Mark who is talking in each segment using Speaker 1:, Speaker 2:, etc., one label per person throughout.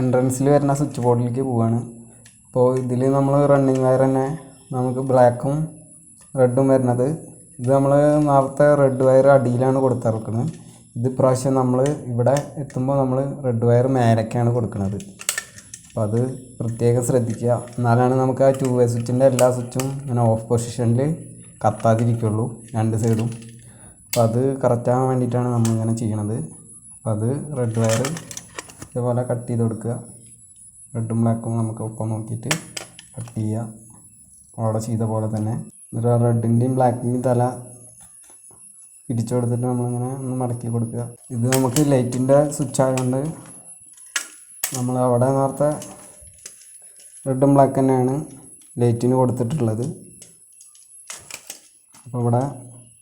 Speaker 1: എൻട്രൻസിൽ വരുന്ന സ്വിച്ച് ബോർഡിലേക്ക് പോവുകയാണ് അപ്പോൾ ഇതിൽ നമ്മൾ റണ്ണിങ് വയർ തന്നെ നമുക്ക് ബ്ലാക്കും റെഡും വരുന്നത്. ഇത് നമ്മൾ നേരത്തെ റെഡ് വയർ അടിയിലാണ് കൊടുത്തിറക്കുന്നത് ഇത് പ്രാവശ്യം നമ്മൾ ഇവിടെ എത്തുമ്പോൾ നമ്മൾ റെഡ് വയർ മേലേക്കാണ് കൊടുക്കുന്നത് അപ്പോൾ അത് പ്രത്യേകം ശ്രദ്ധിക്കുക. എന്നാലാണ് നമുക്ക് ആ ടു വേ സ്വിച്ചിന്റെ എല്ലാ സ്വിച്ചും ഇങ്ങനെ ഓഫ് പൊസിഷനിൽ കത്താതിരിക്കുള്ളൂ രണ്ട് സൈഡും അപ്പോൾ അത് കറക്റ്റാകാൻ വേണ്ടിയിട്ടാണ് നമ്മളിങ്ങനെ ചെയ്യണത്. അപ്പോൾ അത് റെഡ് വയർ ഇതേപോലെ കട്ട് ചെയ്ത് കൊടുക്കുക. റെഡും ബ്ലാക്കും നമുക്ക് ഒപ്പം നോക്കിയിട്ട് കട്ട് ചെയ്യുക. അവിടെ ചെയ്ത പോലെ തന്നെ. എന്നിട്ട് റെഡിന്റെയും ബ്ലാക്കിന്റെയും തല പിടിച്ചു കൊടുത്തിട്ട് നമ്മളിങ്ങനെ ഒന്ന് മടക്കി കൊടുക്കുക. ഇത് നമുക്ക് ലൈറ്റിന്റെ സ്വിച്ച് ആയതുകൊണ്ട് നമ്മൾ അവിടെ നേരത്തെ റെഡും ബ്ലാക്ക് തന്നെയാണ് ലൈറ്റിന് കൊടുത്തിട്ടുള്ളത്. അപ്പോൾ ഇവിടെ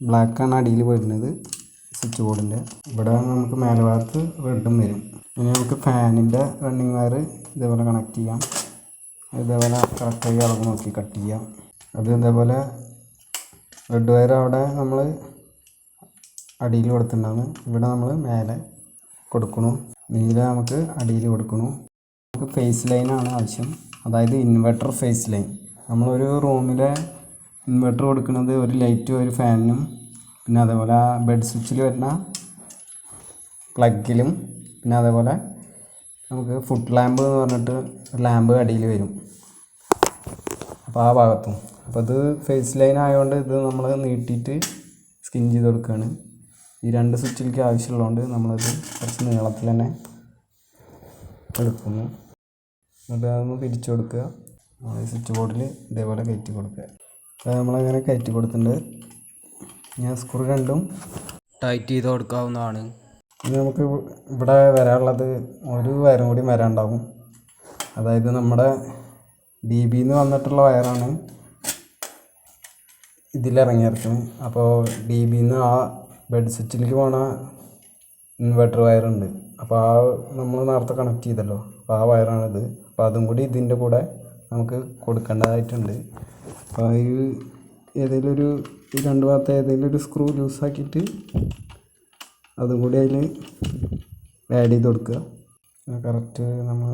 Speaker 1: ബ്ലാക്കാണ് അടിയിൽ വരുന്നത് സ്വിച്ച് ബോർഡിന്റെ ഇവിടെ നമുക്ക് മേൽഭാഗത്ത് റെഡും വരും. ഇനി നമുക്ക് ഫാനിന്റെ റണ്ണിങ് വയർ ഇതേപോലെ കണക്ട് ചെയ്യാം. ഇതേപോലെ കറക്റ്റായി അളവ് നോക്കി കട്ട് ചെയ്യാം. അത് ഇതേപോലെ റെഡ് വയർ അവിടെ നമ്മൾ അടിയിൽ കൊടുത്തിട്ടുണ്ടാകുന്നു ഇവിടെ നമ്മൾ മേലെ കൊടുക്കണു. നീല നമുക്ക് അടിയിൽ കൊടുക്കണു. നമുക്ക് ഫേസ് ലൈനാണ് ആവശ്യം. അതായത് ഇൻവെർട്ടർ ഫേസ് ലൈൻ നമ്മളൊരു റൂമിലെ ഇൻവെർട്ടർ കൊടുക്കുന്നത് ഒരു ലൈറ്റും ഒരു ഫാനിനും പിന്നെ അതേപോലെ ബെഡ് സ്വിച്ചിൽ വരുന്ന പ്ലഗിലും പിന്നെ അതേപോലെ നമുക്ക് ഫുഡ് ലാമ്പ് എന്ന് പറഞ്ഞിട്ട് ലാമ്പ് അടിയിൽ വരും. അപ്പോൾ ആ ഭാഗത്തും. അപ്പോൾ ഇത് ഫേസ് ലൈൻ ആയതുകൊണ്ട് ഇത് നമ്മൾ നീട്ടിയിട്ട് സ്കിൻ ചെയ്ത് കൊടുക്കുകയാണ് ഈ രണ്ട് സ്വിച്ചിലേക്ക് ആവശ്യമുള്ളതുകൊണ്ട് നമ്മളത് കുറച്ച് നീളത്തിൽ തന്നെ എടുക്കുന്നു. എന്നിട്ട് അതൊന്ന് പിരിച്ചു കൊടുക്കുക. സ്വിച്ച് ബോർഡിൽ ഇതേപോലെ കയറ്റി കൊടുക്കുക. അപ്പോൾ നമ്മളങ്ങനെ കയറ്റി കൊടുത്തിട്ടുണ്ട്. ഞാൻ സ്ക്രൂ രണ്ടും
Speaker 2: ടൈറ്റ് ചെയ്ത് കൊടുക്കാവുന്നതാണ്.
Speaker 1: ഇനി നമുക്ക് ഇവിടെ വരാനുള്ളത് ഒരു വയറും കൂടി വരാനുണ്ടാവും അതായത് നമ്മുടെ ഡി ബിന്ന് വന്നിട്ടുള്ള വയറാണ്. ഇതിലിറങ്ങിയിരിക്കുന്നത് അപ്പോൾ ഡി ബിന്ന് ആ ബെഡ് സ്വിച്ചിലേക്ക് പോണ ഇൻവെർട്ടർ വയറുണ്ട് അപ്പോൾ ആ നമ്മൾ നേരത്തെ കണക്ട് ചെയ്തല്ലോ. അപ്പോൾ ആ വയറാണിത് അപ്പോൾ അതും കൂടി ഇതിന്റെ കൂടെ നമുക്ക് കൊടുക്കേണ്ടതായിട്ടുണ്ട്. അപ്പോൾ ഈ ഏതെങ്കിലും ഒരു രണ്ട് ഭാഗത്ത് ഏതെങ്കിലും ഒരു സ്ക്രൂ ലൂസാക്കിയിട്ട് അതും കൂടി അതിൽ ആഡ് ചെയ്ത് കൊടുക്കുക. കറക്റ്റ് നമ്മൾ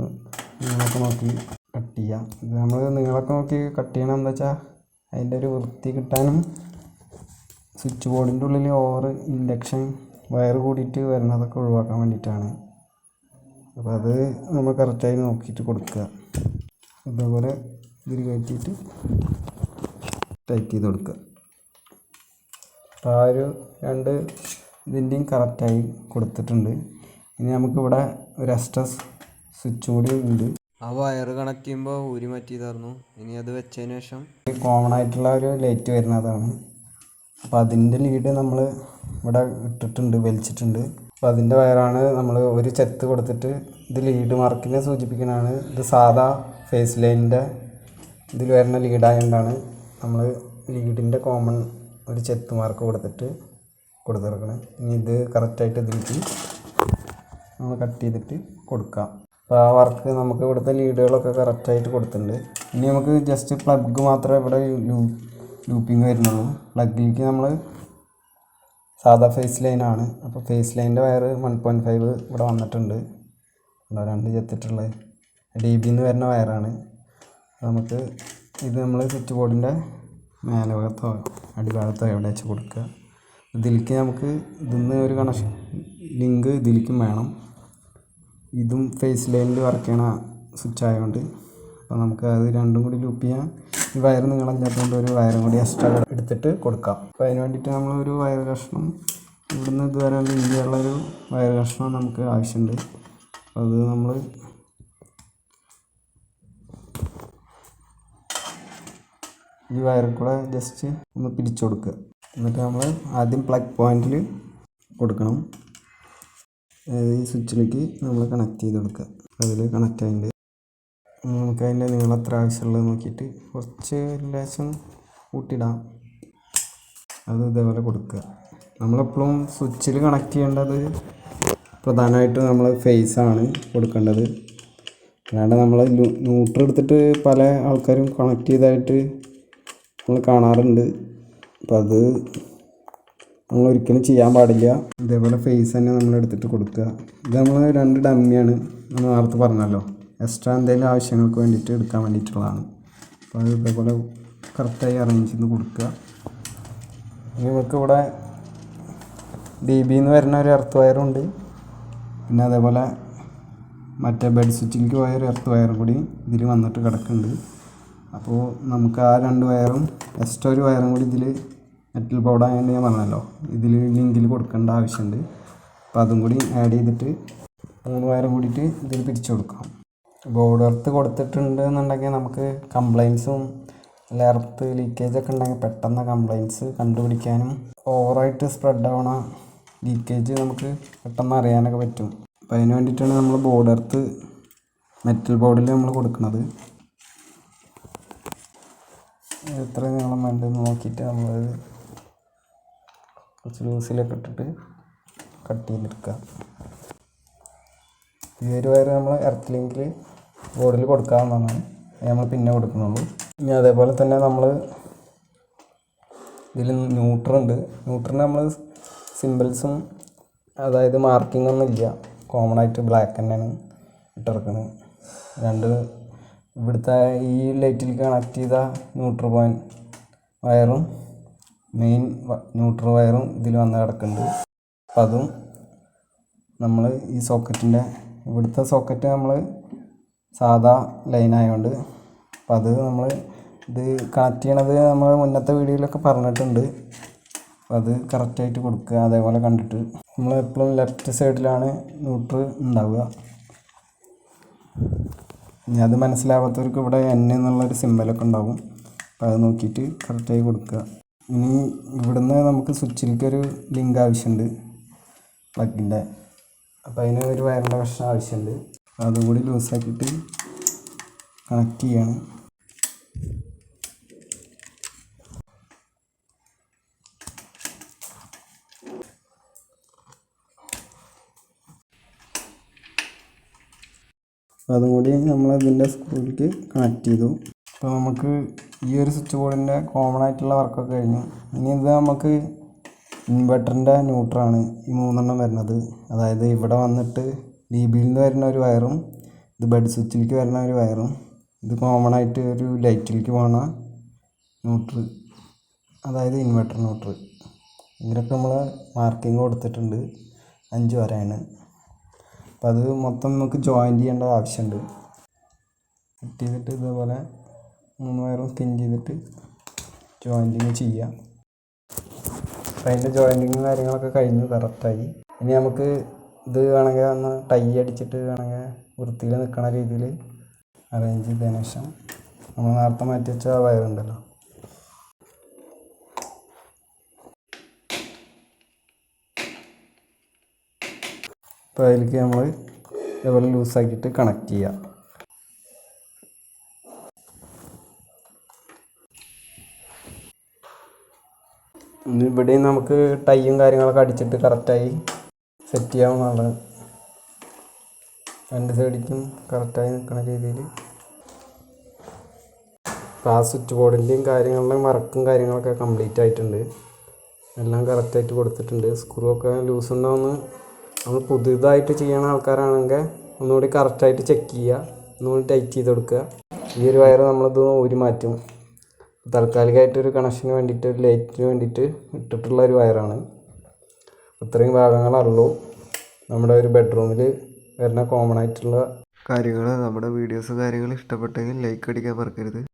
Speaker 1: നീളമൊക്കെ നോക്കി കട്ട് ചെയ്യുക ഇത് നമ്മൾ നീളമൊക്കെ നോക്കി കട്ട് ചെയ്യണം. എന്താ വെച്ചാൽ അതിന്റെ ഒരു വൃത്തി കിട്ടാനും സ്വിച്ച് ബോർഡിന്റെ ഉള്ളിൽ ഓവർ ഇൻഡക്ഷൻ വയർ കൂടിയിട്ട് വരുന്നതൊക്കെ ഒഴിവാക്കാൻ വേണ്ടിയിട്ടാണ്. അപ്പോൾ അത് നമ്മൾ കറക്റ്റായി നോക്കിയിട്ട് കൊടുക്കുക. ഇതേപോലെ ഇതിൽ കയറ്റിയിട്ട് ടൈറ്റ് ചെയ്ത് കൊടുക്കുക. അപ്പോൾ ആ ഒരു രണ്ട് ഇതിന്റെയും കറക്റ്റായി കൊടുത്തിട്ടുണ്ട്. ഇനി നമുക്കിവിടെ ഒരു എക്സ്ട്രാ സ്വിച്ച് കൂടി ഉണ്ട്.
Speaker 2: ആ വയർ കണക്ട് ചെയ്യുമ്പോൾ ഊരി മാറ്റിയതായിരുന്നു. ഇനി അത് വെച്ചതിന് ശേഷം
Speaker 1: കോമൺ ആയിട്ടുള്ള ഒരു ലൈറ്റ് വരുന്നതാണ്. അപ്പോൾ അതിന്റെ ലീഡ് നമ്മൾ ഇവിടെ ഇട്ടിട്ടുണ്ട് വലിച്ചിട്ടുണ്ട്. അപ്പോൾ അതിന്റെ വയറാണ് നമ്മൾ ഒരു ചെത്ത് കൊടുത്തിട്ട് ഇത് ലീഡ് മാർക്കിനെ സൂചിപ്പിക്കുന്നതാണ് ഇത് സാധാ ഫേസ് ലൈനിന്റെ ഇതിൽ വരുന്ന ലീഡായതുകൊണ്ടാണ് നമ്മൾ ലീഡിന്റെ കോമൺ ഒരു ചെത്ത് മാർക്ക് കൊടുത്തിട്ട് കൊടുത്തിറക്കണം ഇനി ഇത് കറക്റ്റായിട്ട് ഇതിലേക്ക് നമ്മൾ കട്ട് ചെയ്തിട്ട് കൊടുക്കാം. അപ്പോൾ ആ വർക്ക് നമുക്ക് ഇവിടുത്തെ ലീഡുകളൊക്കെ കറക്റ്റായിട്ട് കൊടുത്തിട്ടുണ്ട്. ഇനി നമുക്ക് ജസ്റ്റ് പ്ലഗ് മാത്രമേ ഇവിടെ ലൂപ്പിംഗ് വരുന്നുള്ളൂ. പ്ലഗിലേക്ക് നമ്മൾ സാധാ ഫേസ് ലൈനാണ് അപ്പോൾ ഫേസ് ലൈനിന്റെ വയർ വൺ പോയിന്റ് ഫൈവ് ഇവിടെ വന്നിട്ടുണ്ട്. രണ്ട് ചെത്തിട്ടുള്ളത്. ഡി ബിന്ന് വരുന്ന വയറാണ് നമുക്ക് ഇത് നമ്മൾ സ്വിച്ച് ബോർഡിന്റെ മേലെ ഭാഗത്തോ അടിഭാഗത്തോ എവിടെ വെച്ച് കൊടുക്കുക. ഇതിലേക്ക് നമുക്ക് ഇതിന്ന് ഒരു കണക്ഷൻ ലിങ്ക് ഇതിലേക്കും വേണം. ഇതും ഫേസ് ലൈനിൽ വർക്ക് ചെയ്യണ സ്വിച്ച് ആയതുകൊണ്ട് അപ്പോൾ നമുക്ക് അത് രണ്ടും കൂടി ലൂപ്പ് ചെയ്യാം. ഈ വയർ നീളമില്ലാത്തതുകൊണ്ട് ഒരു വയറും കൂടി എക്സ്ട്രാ എടുത്തിട്ട് കൊടുക്കാം. അപ്പോൾ അതിന് വേണ്ടിയിട്ട് നമ്മൾ ഒരു വയർ കഷ്ണം ഇവിടുന്ന് ഇതുവരെ ഒരു വയർ കഷ്ണം നമുക്ക് ആവശ്യമുണ്ട് അത് നമ്മൾ ഈ വയറിൽ കൂടെ ജസ്റ്റ് ഒന്ന് പിടിച്ചു കൊടുക്കുക എന്നിട്ട് നമ്മൾ ആദ്യം പ്ലഗ് പോയിന്റിൽ കൊടുക്കണം. അതായത് ഈ സ്വിച്ചിലേക്ക് നമ്മൾ കണക്ട് ചെയ്ത് കൊടുക്കുക അതിൽ കണക്ട് ആയിട്ട് നമുക്ക് അതിന്റെ നീളം എത്ര ആവശ്യമുള്ളത് നോക്കിയിട്ട് കുറച്ച് ലേശം കൂട്ടിയിടാം അത് ഇതേപോലെ കൊടുക്കുക നമ്മളെപ്പോഴും സ്വിച്ചിൽ കണക്ട് ചെയ്യേണ്ടത് പ്രധാനമായിട്ടും നമ്മൾ ഫേസ് ആണ് കൊടുക്കേണ്ടത്. അല്ലാണ്ട് നമ്മൾ ന്യൂട്രൽ എടുത്തിട്ട് പല ആൾക്കാരും കണക്ട് ചെയ്തതായിട്ട് നമ്മൾ കാണാറുണ്ട്. അപ്പം അത് നമ്മൾ ഒരിക്കലും ചെയ്യാൻ പാടില്ല. ഇതേപോലെ ഫേസ് തന്നെ നമ്മൾ എടുത്തിട്ട് കൊടുക്കുക. ഇത് നമ്മൾ രണ്ട് ഡമ്മിയാണ് നമ്മൾ നേരത്തെ പറഞ്ഞല്ലോ. എക്സ്ട്രാ എന്തെങ്കിലും ആവശ്യങ്ങൾക്ക് വേണ്ടിയിട്ട് എടുക്കാൻ വേണ്ടിയിട്ടുള്ളതാണ്. അപ്പോൾ അത് ഇതേപോലെ കറക്റ്റായി അറേഞ്ച് ചെയ്ത് കൊടുക്കുക. ഇനി ഇവിടെ ഡി ബിന്ന് വരുന്ന ഒരു എർത്ത് വയറുണ്ട് പിന്നെ അതേപോലെ മറ്റേ ബെഡ് സ്വിച്ചിലേക്ക് പോയ ഒരു എർത്ത് വയറും കൂടി ഇതിൽ വന്നിട്ട് കിടക്കുന്നുണ്ട്. അപ്പോൾ നമുക്ക് ആ രണ്ട് വയറും എക്സ്ട്രാ ഒരു വയറും കൂടി ഇതിൽ മെറ്റൽ പൗഡർ ആയതുകൊണ്ട് ഞാൻ പറഞ്ഞല്ലോ. ഇതിൽ ലിങ്കിൽ കൊടുക്കേണ്ട ആവശ്യമുണ്ട് അപ്പോൾ അതും കൂടി ആഡ് ചെയ്തിട്ട് മൂന്ന് വയറും കൂടിയിട്ട് ഇതിൽ പിരിച്ചു കൊടുക്കാം. ബോർഡ് എർത്ത് കൊടുത്തിട്ടുണ്ട് എന്നുണ്ടെങ്കിൽ നമുക്ക് കംപ്ലൈൻസും അല്ല എർത്ത് ലീക്കേജ് ഒക്കെ ഉണ്ടെങ്കിൽ പെട്ടെന്ന് കംപ്ലൈൻസ് കണ്ടുപിടിക്കാനും ഓവറായിട്ട് സ്പ്രെഡ് ആവണ ലീക്കേജ് നമുക്ക് പെട്ടെന്ന് അറിയാനൊക്കെ പറ്റും. അപ്പോൾ അതിന് വേണ്ടിയിട്ടാണ് നമ്മൾ ബോർഡ് എർത്ത് മെറ്റൽ ബോർഡിൽ നമ്മൾ കൊടുക്കുന്നത്. എത്ര നീളം വേണ്ടതെന്ന് നോക്കിയിട്ട് നമ്മൾ കുറച്ച് ലൂസിലൊക്കെ ഇട്ടിട്ട് കട്ട് ചെയ്തെടുക്കുക ഈ ഒരു വയർ നമ്മൾ ഇറക്കില്ലെങ്കിൽ ലിങ്കിൽ ബോർഡിൽ കൊടുക്കാവുന്നതാണ് നമ്മൾ പിന്നെ കൊടുക്കുന്നുള്ളൂ. ഇനി അതേപോലെ തന്നെ നമ്മൾ ഇതിൽ ന്യൂട്രുണ്ട് ന്യൂട്രിന് നമ്മൾ സിമ്പിൾസും അതായത് മാർക്കിംഗ് ഒന്നും ഇല്ല. കോമൺ ആയിട്ട് ബ്ലാക്ക് തന്നെയാണ് ഇട്ടിറക്കുന്നത് രണ്ട് ഇവിടുത്തെ ഈ ലൈറ്റിൽ കണക്ട് ചെയ്ത ന്യൂട്രൽ പോയിന്റ് വയറും മെയിൻ ന്യൂട്രൽ വയറും ഇതിൽ വന്ന് കിടക്കുന്നുണ്ട്. അപ്പം അതും നമ്മൾ ഈ സോക്കറ്റിന്റെ ഇവിടുത്തെ സോക്കറ്റ് നമ്മൾ സാധാ ലൈൻ ആയതുകൊണ്ട് അപ്പം അത് നമ്മൾ ഇത് കണക്ട് ചെയ്യണത് നമ്മൾ മുന്നത്തെ വീഡിയോയിലൊക്കെ പറഞ്ഞിട്ടുണ്ട്. അപ്പം അത് കറക്റ്റായിട്ട് കൊടുക്കുക അതേപോലെ കണ്ടിട്ട്. നമ്മൾ എപ്പോഴും ലെഫ്റ്റ് സൈഡിലാണ് ന്യൂട്രൽ ഉണ്ടാവുക. അത് മനസ്സിലാവാത്തവർക്ക് ഇവിടെ എൻ എന്നുള്ളൊരു സിമ്പലൊക്കെ ഉണ്ടാവും. അപ്പോൾ അത് നോക്കിയിട്ട് കറക്റ്റായി കൊടുക്കുക. ഇനി ഇവിടുന്ന് നമുക്ക് സ്വിച്ചിലേക്ക് ഒരു ലിങ്ക് ആവശ്യമുണ്ട് പ്ലഗിന്റെ അപ്പോൾ അതിന് ഒരു വയറിന്റെ കഷ്ണം ആവശ്യമുണ്ട്. അതുകൂടി അതും കൂടി ലൂസാക്കിയിട്ട് കണക്ട് ചെയ്യണം. അതും കൂടി നമ്മൾ ഇതിന്റെ സ്ക്രൂവിലേക്ക് കണക്ട് ചെയ്തു. അപ്പോൾ നമുക്ക് ഈ ഒരു സ്വിച്ച് ബോർഡിന്റെ കോമൺ ആയിട്ടുള്ള വർക്കൊക്കെ കഴിഞ്ഞു. ഇനി ഇത് നമുക്ക് ഇൻവെർട്ടറിന്റെ ന്യൂട്രാണ് ഈ മൂന്നെണ്ണം വരുന്നത്. അതായത് ഇവിടെ വന്നിട്ട് ഡി ബിയിൽ നിന്ന് വരുന്ന ഒരു വയറും ഇത് ബെഡ് സ്വിച്ചിലേക്ക് വരുന്ന ഒരു വയറും ഇത് കോമൺ ആയിട്ട് ഒരു ലൈറ്റിലേക്ക് പോകണ ന്യൂട്രൽ അതായത് ഇൻവെർട്ടർ ന്യൂട്രൽ ഇതിനൊക്കെ നമ്മൾ മാർക്കിംഗ് കൊടുത്തിട്ടുണ്ട്. അഞ്ച് വരെയാണ്. അപ്പം അത് മൊത്തം നമുക്ക് ജോയിൻ ചെയ്യേണ്ട ആവശ്യമുണ്ട്. ഫിറ്റ് ചെയ്തിട്ട് ഇതേപോലെ മൂന്ന് വയറും പിൻ ചെയ്തിട്ട് ജോയിന്റിങ് ചെയ്യാം. അപ്പം അതിന്റെ ജോയിന്റിങ്ങും കാര്യങ്ങളൊക്കെ കഴിഞ്ഞ് കറക്റ്റായി ഇനി നമുക്ക് ഇത് വേണമെങ്കിൽ ഒന്ന് ടൈ അടിച്ചിട്ട് വേണമെങ്കിൽ വൃത്തിയിൽ നിൽക്കണ രീതിയിൽ അറേഞ്ച് ചെയ്തതിന് ശേഷം നമ്മൾ നേരത്തെ മാറ്റി വെച്ച ആ വയറുണ്ടല്ലോ അപ്പോൾ അതിലേക്ക് നമ്മൾ ഇതേപോലെ ലൂസാക്കിയിട്ട് കണക്ട് ചെയ്യാം. ഇവിടെ നമുക്ക് ടൈയും കാര്യങ്ങളൊക്കെ അടിച്ചിട്ട് കറക്റ്റായി സെറ്റ് ചെയ്യാവുന്നതാണ് രണ്ട് സൈഡിക്കും കറക്റ്റായി നിൽക്കുന്ന രീതിയിൽ അപ്പോൾ ആ സ്വിച്ച് ബോർഡിന്റെയും കാര്യങ്ങളുടെയും വർക്കും കാര്യങ്ങളൊക്കെ കംപ്ലീറ്റ് ആയിട്ടുണ്ട്. എല്ലാം കറക്റ്റായിട്ട് കൊടുത്തിട്ടുണ്ട്. സ്ക്രൂ ഒക്കെ ലൂസ് ഉണ്ടോയെന്ന് നമ്മൾ പുതിയതായിട്ട് ചെയ്യണ ആൾക്കാരാണെങ്കിൽ ഒന്നുകൂടി കറക്റ്റായിട്ട് ചെക്ക് ചെയ്യുക ഒന്നുകൂടി ടൈറ്റ് ചെയ്ത് കൊടുക്കുക ഈ ഒരു വയർ നമ്മളിത് ഊരി മാറ്റും. താൽക്കാലികമായിട്ടൊരു കണക്ഷന് വേണ്ടിയിട്ട് ഒരു ലൈറ്റിന് വേണ്ടിയിട്ട് ഇട്ടിട്ടുള്ള ഒരു വയറാണ്. ഇത്രയും ഭാഗങ്ങളുള്ളൂ നമ്മുടെ ഒരു ബെഡ്റൂമിൽ വരുന്ന കോമൺ ആയിട്ടുള്ള
Speaker 2: കാര്യങ്ങൾ നമ്മുടെ വീഡിയോസ് കാര്യങ്ങൾ ഇഷ്ടപ്പെട്ടെങ്കിൽ ലൈക്ക് അടിക്കാൻ മറക്കരുത്.